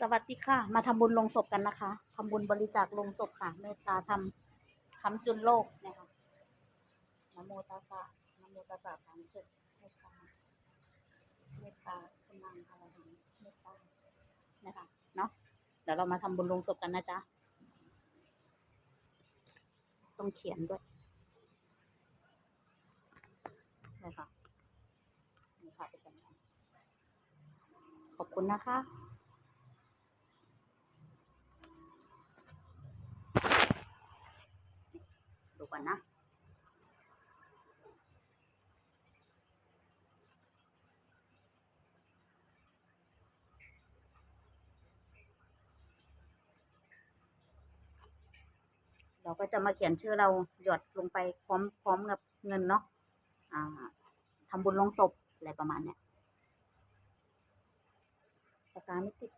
สวัสดีค่ะ มาทำบุญลงศพกันนะคะทำบุญบริจาคลงศพค่ะ เมตตาทำคำจุนโลกนะคะนโมตัสสะนโมตัสสะสามจุดเมตตาเมตตาคุณนางอะไรเมตตานะคะเนาะเดี๋ยวเรามาทำบุญลงศพกันนะจ๊ะต้องเขียนด้วยนะคะนี่ค่ะเป็นจำนวนขอบคุณนะคะ ก่อนนะ เราก็จะมาเขียนชื่อเราหยดลงไปพร้อมพร้อมกับเงินเนาะอ่าทำบุญลงศพอะไรประมาณเนี้ยปากกาไม่ติด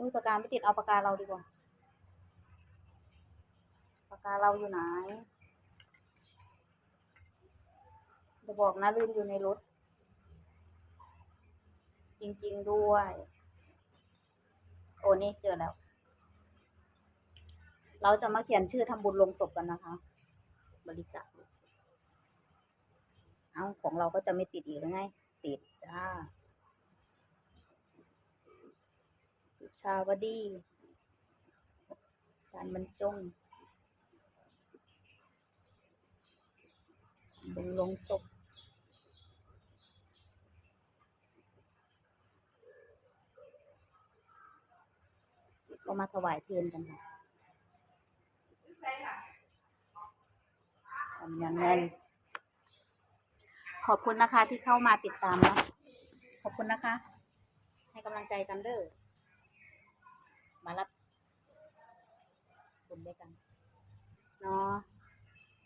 อุ้ยปากกาไม่ติดเอาปากกาเราดีกว่า ปากกาเราอยู่ไหนจะบอกนะลืมอยู่ในรถ จริงๆด้วย โอ้นี่เจอแล้ว เราจะมาเขียนชื่อทำบุญลงศพกันนะคะ บริจาคเอาของเราก็จะไม่ติดอีกหรือไง ติดจ้า สุ ชาวดีการบรรจงบุญลงศพก็มาถวายเทียนกันค่ะจำยังเงินขอบคุณนะคะที่เข้ามาติดตามนะ ขอบคุณนะคะ ให้กำลังใจกันเด้อ malat ผมด้วยกันเนาะ